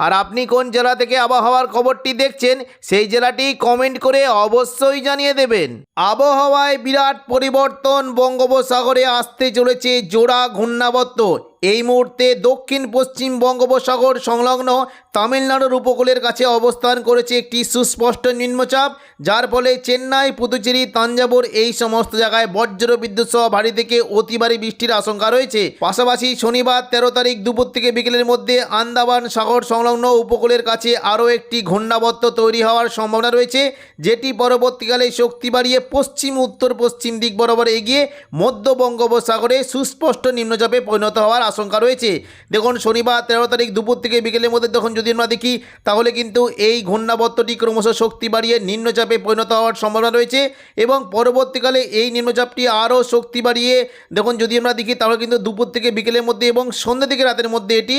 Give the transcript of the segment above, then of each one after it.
আর আপনি কোন জেলা থেকে আবহাওয়ার খবরটি দেখছেন, সেই জেলাটি কমেন্ট করে অবশ্যই জানিয়ে দেবেন। আবহাওয়ায় বিরাট পরিবর্তন বঙ্গোপসাগরে আসতে চলেছে জোড়া ঘূর্ণাবর্ত। এই মুহূর্তে দক্ষিণ পশ্চিম বঙ্গোপসাগর সংলগ্ন তামিলনাড়ুর উপকূলের কাছে অবস্থান করেছে একটি সুস্পষ্ট নিম্নচাপ, যার ফলে চেন্নাই, পুদুচেরি, তাঞ্জাবুর এই সমস্ত জায়গায় বজ্র বিদ্যুৎ সহ ভারী থেকে অতি ভারী বৃষ্টির আশঙ্কা রয়েছে। পাশাপাশি শনিবার তেরো তারিখ দুপুর থেকে বিকেলের মধ্যে আন্দামান সাগর সংলগ্ন উপকূলের কাছে আরও একটি ঘূর্ণাবর্ত তৈরি হওয়ার সম্ভাবনা রয়েছে, যেটি পরবর্তীকালে শক্তি বাড়িয়ে পশ্চিম উত্তর পশ্চিম দিক বরাবর এগিয়ে মধ্য বঙ্গোপসাগরে সুস্পষ্ট নিম্নচাপে পরিণত হওয়ার আশঙ্কা রয়েছে। দেখুন, শনিবার তেরো তারিখ দুপুর থেকে বিকেলের মধ্যে তখন যদি আমরা দেখি, তাহলে কিন্তু এই ঘূর্ণাবর্তটি ক্রমশ শক্তি বাড়িয়ে নিম্নচাপে পরিণত হওয়ার সম্ভাবনা রয়েছে এবং পরবর্তীকালে এই নিম্নচাপটি আরও শক্তি বাড়িয়ে, দেখুন, যদি আমরা দেখি, তাহলে কিন্তু দুপুর থেকে বিকেলের মধ্যে এবং সন্ধ্যা থেকে রাতের মধ্যে এটি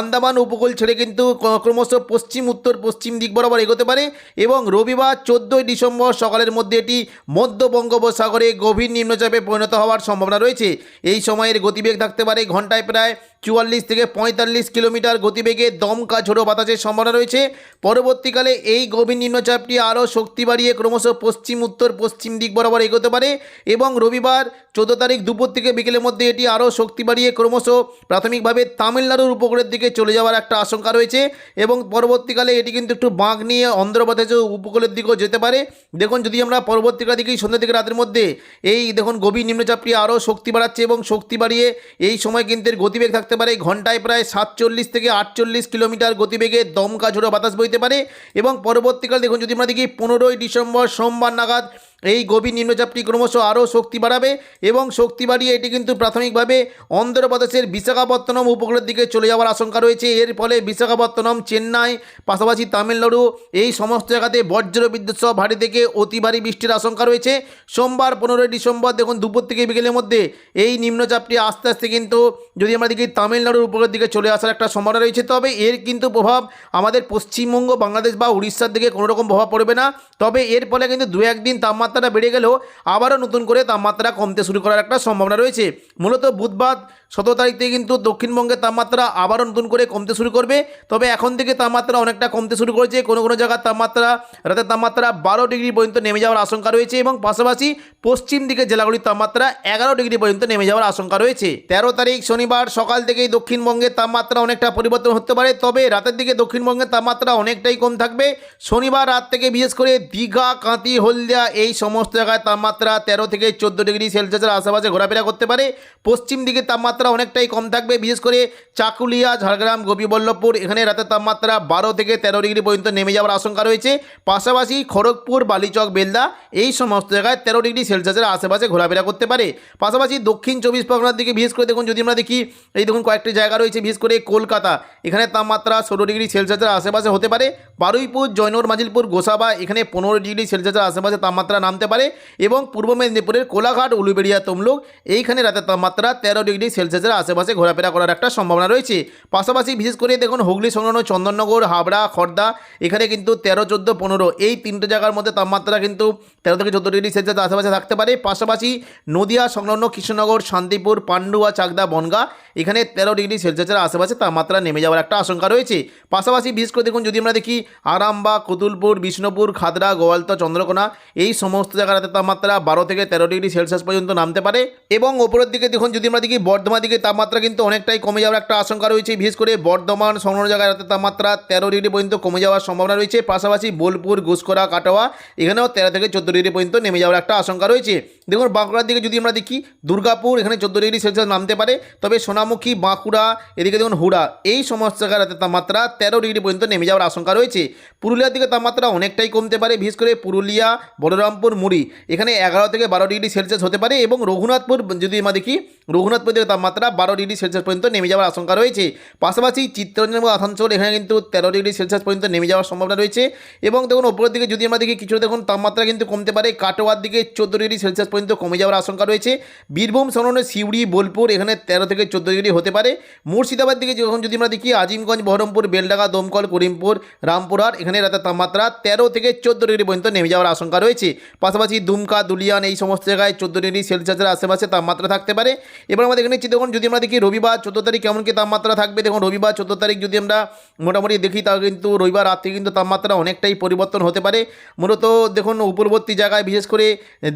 আন্দামান উপকূল ছেড়ে কিন্তু ক্রমশ পশ্চিম, উত্তর, পশ্চিম দিক বরাবর এগোতে পারে এবং রবিবার চোদ্দোই ডিসেম্বর সকালের মধ্যে এটি মধ্য বঙ্গোপসাগরে গভীর নিম্নচাপে পরিণত হওয়ার সম্ভাবনা রয়েছে। এই সময়ের গতিবেগ থাকতে পারে ঘন্টায় প্রায় চুয়াল্লিশ থেকে পঁয়তাল্লিশ কিলোমিটার গতিবেগে দমকা ঝোড়ো বাতাসের সম্ভাবনা রয়েছে। পরবর্তীকালে এই গভীর নিম্নচাপটি আরও শক্তি বাড়িয়ে ক্রমশ পশ্চিম, উত্তর, পশ্চিম দিক বরাবর এগোতে পারে এবং রবিবার চোদ্দ তারিখ দুপুর থেকে বিকেলের মধ্যে এটি আরও শক্তি বাড়িয়ে ক্রমশ প্রাথমিকভাবে তামিলনাড়ুর উপকূলের দিকে চলে যাওয়ার একটা আশঙ্কা রয়েছে এবং পরবর্তীকালে এটি কিন্তু একটু বাঁক নিয়ে অন্ধ্রপ্রদেশ উপকূলের দিকেও যেতে পারে। দেখুন, যদি আমরা পরবর্তীকালে দিকেই সন্ধ্যা থেকে রাতের মধ্যে এই, দেখুন, গভীর নিম্নচাপটি আরও শক্তি বাড়াচ্ছে এবং শক্তি বাড়িয়ে এই সময় কিন্তু গতিবেগ থাকতে পারে। ঘন্টায় প্রায় সাতচল্লিশ থেকে আটচল্লিশ কিলোমিটার গতিবেগে দমকা ঝোড়ো বাতাস বইতে পারে এবং পরবর্তীকালে দেখুন, যদি আমরা দেখি, পনেরোই ডিসেম্বর সোমবার নাগাদ এই গভীর নিম্নচাপটি ক্রমশ আরও শক্তি বাড়াবে এবং শক্তি বাড়িয়ে এটি কিন্তু প্রাথমিকভাবে অন্ধ্রপ্রদেশের বিশাখাপত্তনম উপকূলের দিকে চলে যাওয়ার আশঙ্কা রয়েছে। এর ফলে বিশাখাপত্তনম, চেন্নাই, পাশাপাশি তামিলনাড়ু এই সমস্ত জায়গাতে বজ্র বিদ্যুৎ সহ ভারী থেকে অতি ভারী বৃষ্টির আশঙ্কা রয়েছে। সোমবার পনেরোই ডিসেম্বর, দেখুন, দুপুর থেকে বিকেলের মধ্যে এই নিম্নচাপটি আস্তে আস্তে কিন্তু যদি আমরা দেখি তামিলনাড়ুর উপরের দিকে চলে আসার একটা সম্ভাবনা রয়েছে, তবে এর কিন্তু প্রভাব আমাদের পশ্চিমবঙ্গ, বাংলাদেশ বা উড়িষ্যার দিকে কোনো রকম প্রভাব পড়বে না। তবে এর ফলে কিন্তু দু একদিন তাপমাত্রাটা বেড়ে গেলেও আবারও নতুন করে তাপমাত্রা কমতে শুরু করার একটা সম্ভাবনা রয়েছে। মূলত বুধবার সতেরো তারিখ থেকে কিন্তু দক্ষিণবঙ্গের তাপমাত্রা আবারও নতুন করে কমতে শুরু করবে। তবে এখন থেকে তাপমাত্রা অনেকটা কমতে শুরু করেছে। কোনো কোনো জায়গার তাপমাত্রা, রাতের তাপমাত্রা বারো ডিগ্রি পর্যন্ত নেমে যাওয়ার আশঙ্কা রয়েছে এবং পাশাপাশি পশ্চিম দিকে জেলাগুলির তাপমাত্রা এগারো ডিগ্রি পর্যন্ত নেমে যাওয়ার আশঙ্কা রয়েছে। তেরো তারিখ শনিবার সকাল থেকেই দক্ষিণবঙ্গের তাপমাত্রা অনেকটা পরিবর্তন হতে পারে। তবে রাতের দিকে দক্ষিণবঙ্গের তাপমাত্রা অনেকটাই কম থাকবে। শনিবার রাত থেকে বিশেষ করে দীঘা কাঁতি হলদিয়া এই সমস্ত জায়গায় তাপমাত্রা তেরো থেকে চোদ্দ ডিগ্রি সেলসিয়াসের আশেপাশে ঘোরাফেরা করতে পারে। পশ্চিম দিকে তাপমাত্রা অনেকটাই কম থাকবে, বিশেষ করে চাকুলিয়া, ঝাড়গ্রাম, গোপীবল্লভপুর। এখানে রাতের তাপমাত্রা বারো থেকে তেরো ডিগ্রি পর্যন্ত নেমে যাওয়ার আশঙ্কা রয়েছে। পাশাপাশি খড়গপুর, বালিচক, বেলদা এই সমস্ত জায়গায় তেরো ডিগ্রি সেলসিয়াসের আশেপাশে ঘোরাফেরা করতে পারে। পাশাপাশি দক্ষিণ চব্বিশ পরগনার দিকে বিশেষ করে দেখুন, যদি আমরা দেখি, এই দেখুন কয়েকটি জায়গা রয়েছে, বিশেষ করে কলকাতা। এখানে তাপমাত্রা ষোলো ডিগ্রি সেলসিয়াসের আশেপাশে হতে পারে। বারুইপুর, জয়নুর, মাজিলপুর, গোসাবা, এখানে পনেরো ডিগ্রি সেলসিয়াসের আশেপাশে তাপমাত্রা নামতে পারে এবং পূর্ব মেদিনীপুরের কোলাঘাট, উলুবেড়িয়া, তমলুক, এইখানে রাতের তাপমাত্রা তেরো ডিগ্রি সেলসিয়াসের আশেপাশে ঘোরাফেরা করার একটা সম্ভাবনা রয়েছে। পাশাপাশি বিশেষ করে দেখুন, হুগলি, সংলগ্ন চন্দননগর, হাবড়া খড়দা এখানে কিন্তু তেরো, চোদ্দ, পনেরো, এই তিনটে জায়গার মধ্যে তাপমাত্রা কিন্তু তেরো থেকে চোদ্দ ডিগ্রি সেলসিয়াস আশেপাশে থাকতে পারে। পাশাপাশি নদিয়া, সংলগ্ন কৃষ্ণনগর, শান্তিপুর, পান্ডুয়া, চাকদা, বনগা, এখানে তেরো ডিগ্রি সেলসিয়াসের আশেপাশে তাপমাত্রা নেমে যাওয়ার একটা আশঙ্কা রয়েছে। পাশাপাশি বিশেষ করে দেখুন, যদি আমরা দেখি, আরামবাগ, কতুলপুর, বিষ্ণুপুর, খাদরা, গোয়ালতা, চন্দ্রকোনা, এই সমস্ত জায়গাতে তাপমাত্রা বারো থেকে তেরো ডিগ্রি সেলসিয়াস পর্যন্ত নামতে পারে এবং ওপরের দিকে দেখুন, যদি আমরা দেখি বর্ধমান দিকে তাপমাত্রা কিন্তু অনেকটাই কমে যাওয়ার একটা আশঙ্কা রয়েছে, বিশেষ করে বর্ধমান সংলগ্ন জায়গায় রাতের তাপমাত্রা তেরো ডিগ্রি পর্যন্ত কমে যাওয়ার সম্ভাবনা রয়েছে। পাশাপাশি বোলপুর ঘুসকরা কাটোয়া এখানেও তেরো থেকে চোদ্দ ডিগ্রি পর্যন্ত নেমে যাওয়ার একটা আশঙ্কা রয়েছে। দেখুন, বাঁকুড়ার দিকে যদি আমরা দেখি, দুর্গাপুর এখানে চোদ্দ ডিগ্রি সেলসিয়াস নামতে পারে, তবে সোনামুখী, বাঁকুড়া, এদিকে দেখুন হুড়া, এই সমস্ত জায়গায় রাতের তাপমাত্রা তেরো ডিগ্রি পর্যন্ত নেমে যাওয়ার আশঙ্কা রয়েছে। পুরুলিয়ার দিকে তাপমাত্রা অনেকটাই কমতে পারে, বিশেষ করে পুরুলিয়া, বলরামপুর মুড়ি। এখানে এগারো থেকে বারো ডিগ্রি সেলসিয়াস হতে পারে এবং রঘুনাথপুর যদি আমরা দেখি রঘুনাথপুর থেকে তাপমাত্রা বারো ডিগ্রি সেলসিয়াস পর্যন্ত নেমে যাওয়ার আশঙ্কা রয়েছে। পাশাপাশি চিত্তরঞ্জন এবং আসানসোল এখানে কিন্তু তেরো ডিগ্রি সেলসিয়াস পর্যন্ত নেমে যাওয়ার সম্ভাবনা রয়েছে এবং দেখুন ওপরের দিকে যদি আমরা দেখি কিছু দেখুন, তাপমাত্রা কিন্তু কমতে পারে। কাটোয়ার দিকে চোদ্দ ডিগ্রি সেলসিয়াস পর্যন্ত কমে যাওয়ার আশঙ্কা রয়েছে। বীরভূম সংলগ্ন সিউড়ি, বোলপুর এখানে তেরো থেকে চোদ্দ ডিগ্রি হতে পারে। মুর্শিদাবাদ দিকে যখন যদি আমরা দেখি, আজিমগঞ্জ, বহরমপুর, বেলডাঙ্গা, দমকল, করিমপুর, রামপুরহাট এখানে রাতের তাপমাত্রা তেরো থেকে চোদ্দ ডিগ্রি পর্যন্ত নেমে যাওয়ার আশঙ্কা রয়েছে। পাশাপাশি দুমকা, দুলিয়ান এই সমস্ত জায়গায় চোদ্দ ডিগ্রি সেলসিয়াসের আশেপাশে তাপমাত্রা থাকতে পারে। এবার আমাদের এখানে দেখুন, যদি আমরা দেখি রবিবার চোদ্দ তারিখ কেমন কি তাপমাত্রা থাকবে, দেখুন, রবিবার চোদ্দ তারিখ যদি আমরা মোটামুটি দেখি, তাহলে কিন্তু রবিবার রাত থেকে কিন্তু তাপমাত্রা অনেকটাই পরিবর্তন হতে পারে। মূলত দেখুন, উপরবর্তী জায়গায় বিশেষ করে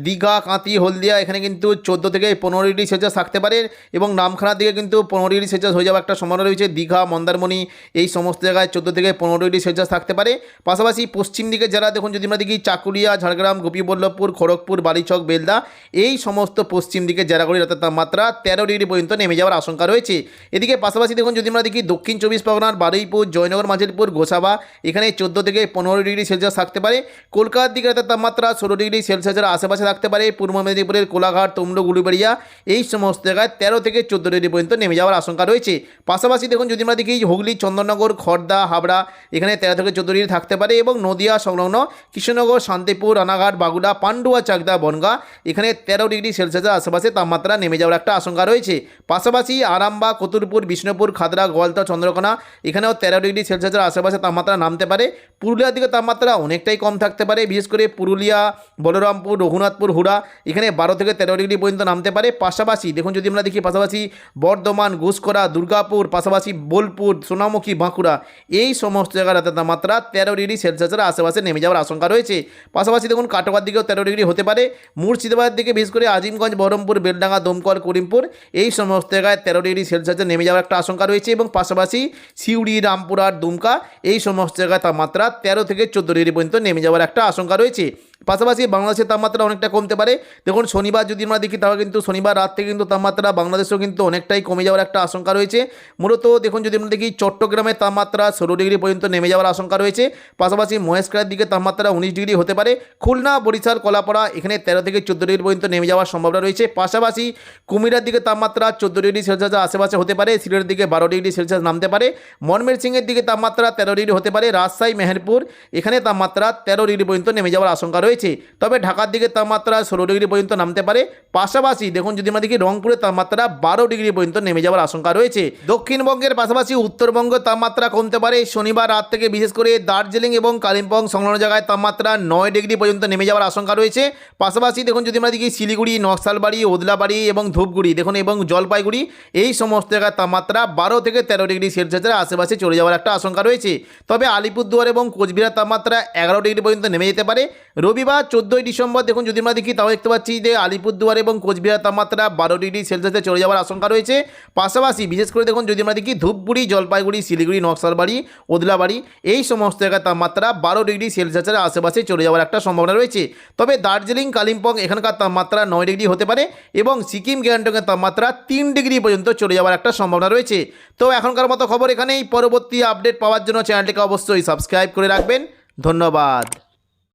দীঘা কাঁতি হলদিয়া, এখানে কিন্তু চোদ্দ থেকে পনেরো ডিগ্রি সেলসিয়াস থাকতে পারে এবং নামখানার দিকে কিন্তু পনেরো ডিগ্রি সেলসিয়াস হয়ে যাওয়ার একটা সম্ভাবনা রয়েছে। দীঘা, মন্দারমণি, এই সমস্ত জায়গায় চোদ্দ থেকে পনেরো ডিগ্রি সেলসিয়াস থাকতে পারে। পাশাপাশি পশ্চিম দিকে যারা, দেখুন, যদি আমরা দেখি চাকুলিয়া, ঝাড়গ্রাম, গোপীবল্লভপুর, খড়গপুর, বালিচক, বেলদা, এই সমস্ত পশ্চিম দিকে জেলাগুলির রাতের তাপমাত্রা তেরো ডিগ্রি পর্যন্ত নেমে যাওয়ার আশঙ্কা রয়েছে। এদিকে পাশাপাশি দেখুন, যদি আমরা দেখি দক্ষিণ চব্বিশ পরগনার বারুইপুর, জয়নগর, মাঝেরপুর গোসাবা এখানে চোদ্দ থেকে পনেরো ডিগ্রি সেলসিয়াস থাকতে পারে। কলকাতার দিকে রাতের তাপমাত্রা ষোলো ডিগ্রি সেলসিয়াসের আশেপাশে থাকতে পারে। পূর্ব মেদিনীপুরের কোলাঘাট তমলু গুলিবাড়িয়া এই সমস্ত জায়গায় তেরো থেকে চোদ্দ ডিগ্রি পর্যন্ত নেমে যাওয়ার আশঙ্কা রয়েছে। পাশাপাশি দেখুন, যদি আমরা দেখি হুগলি, চন্দননগর খড়দা হাবড়া, এখানে তেরো থেকে চোদ্দ ডিগ্রি থাকতে পারে এবং নদিয়া সংলগ্ন কৃষ্ণনগর, শান্তিপুর, রানাঘাট, বাগুড়া, পান্ডুয়া, চাকদা, বনগা, এখানে তেরো ডিগ্রি সেলসিয়াসের আশেপাশে তাপমাত্রা নেমে যাওয়ার একটা আশঙ্কা রয়েছে। পাশাপাশি আরামবা কতুরপুর বিষ্ণুপুর, খাদরা, গোয়ালতা, চন্দ্রকোনা এখানেও তেরো ডিগ্রি সেলসিয়াসের আশেপাশে তাপমাত্রা নামতে পারে। পুরুলিয়ার দিকে তাপমাত্রা অনেকটাই কম থাকতে পারে, বিশেষ করে পুরুলিয়া, বলরামপুর, রঘুনাথপুর, হুড়া এখানে বারো থেকে তেরো ডিগ্রি পর্যন্ত নামতে পারে। পাশাপাশি দেখুন যদি আমরা দেখি, পাশাপাশি বর্ধমান ঘুষকরা দুর্গাপুর, পাশাপাশি বোলপুর, সোনামুখী, বাঁকুড়া এই সমস্ত জায়গার তাপমাত্রা তেরো ডিগ্রি সেলসিয়াসের আশেপাশে নেমে যাওয়ার আশঙ্কা রয়েছে। পাশাপাশি দেখুন, কাটোয়ার দিকেও তেরো ডিগ্রি হতে পারে। মুর্শিদাবাদের দিকে বিশেষ করে আজিমগঞ্জ, বহরমপুর, বেলডাঙ্গা, দমকল করিমপুর এই সমস্ত জায়গায় তেরো ডিগ্রি সেলসিয়াসে নেমে যাওয়ার একটা আশঙ্কা রয়েছে এবং পাশাপাশি সিউড়ি, রামপুরহাট, দুমকা, এই সমস্ত জায়গায় তাপমাত্রা তেরো থেকে চোদ্দ ডিগ্রি পর্যন্ত নেমে যাওয়ার একটা আশঙ্কা রয়েছে। পাশাপাশি বাংলাদেশের তাপমাত্রা অনেকটা কমতে পারে। দেখুন, শনিবার যদি আমরা দেখি, তাহলে কিন্তু শনিবার রাত থেকে কিন্তু তাপমাত্রা বাংলাদেশেও কিন্তু অনেকটাই কমে যাওয়ার একটা আশঙ্কা রয়েছে। মূলত দেখুন, যদি আমরা দেখি, চট্টগ্রামের তাপমাত্রা ষোলো ডিগ্রি পর্যন্ত নেমে যাওয়ার আশঙ্কা রয়েছে। পাশাপাশি মহেশখালের দিকে তাপমাত্রা উনিশ ডিগ্রি হতে পারে। খুলনা, বরিশাল, কলাপাড়া এখানে তেরো থেকে চোদ্দ ডিগ্রি পর্যন্ত নেমে যাওয়ার সম্ভাবনা রয়েছে। পাশাপাশি কুমিরার দিকে তাপমাত্রা চোদ্দ ডিগ্রি সেলসিয়াসের আশেপাশে হতে পারে। সিলেটের দিকে বারো ডিগ্রি সেলসিয়াস নামতে পারে। মনমের সিংয়ের দিকে তাপমাত্রা তেরো ডিগ্রি হতে পারে। রাজশাহী, মেহেরপুর এখানে তাপমাত্রা তেরো ডিগ্রি পর্যন্ত নেমে যাওয়ার আশঙ্কা রয়েছে। তবে ঢাকার দিকে তাপমাত্রা ষোলো ডিগ্রি পর্যন্ত নামতে পারে। পাশাপাশি দেখুন, যদি দেখি রংপুরের তাপমাত্রা বারো ডিগ্রি পর্যন্ত নেমে যাওয়ার আশঙ্কা রয়েছে। দক্ষিণবঙ্গের পাশাপাশি উত্তরবঙ্গের তাপমাত্রা কমতে পারে। শনিবার রাত থেকে বিশেষ করে দার্জিলিং এবং কালিম্পং সংলগ্ন জায়গায় তাপমাত্রা নয় ডিগ্রি পর্যন্ত নেমে যাওয়ার আশঙ্কা রয়েছে। পাশাপাশি দেখুন, যদি আমরা দেখি শিলিগুড়ি, নকশালবাড়ি, ওদলাবাড়ি এবং ধূপগুড়ি, দেখুন, এবং জলপাইগুড়ি, এই সমস্ত জায়গায় তাপমাত্রা বারো থেকে তেরো ডিগ্রি সেলসিয়াসের আশেপাশে চলে যাওয়ার একটা আশঙ্কা রয়েছে। তবে আলিপুরদুয়ার এবং কোচবিহার তাপমাত্রা এগারো ডিগ্রি পর্যন্ত নেমে যেতে পারে। রবিবার চোদ্দোই ডিসেম্বর, দেখুন যদি আমরা দেখি, তাও দেখতে পাচ্ছি যে আলিপুরদুয়ার এবং কোচবিহার তাপমাত্রা বারো ডিগ্রি সেলসিয়াসে চলে যাওয়ার আশঙ্কা রয়েছে। পাশাপাশি বিশেষ করে দেখুন যদি আমরা দেখি, ধূপগুড়ি, জলপাইগুড়ি, শিলিগুড়ি, নকশালবাড়ি, ওদলাবাড়ি, এই সমস্ত জায়গায় তাপমাত্রা বারো ডিগ্রি সেলসিয়াসের আশেপাশে চলে যাওয়ার একটা সম্ভাবনা রয়েছে। তবে দার্জিলিং, কালিম্পং এখানকার তাপমাত্রা নয় ডিগ্রি হতে পারে এবং সিকিম, গ্যাংটকের তাপমাত্রা তিন ডিগ্রি পর্যন্ত চলে যাওয়ার একটা সম্ভাবনা রয়েছে। তো এখনকার মতো খবর এখানেই। পরবর্তী আপডেট পাওয়ার জন্য চ্যানেলটিকে অবশ্যই সাবস্ক্রাইব করে রাখবেন। ধন্যবাদ।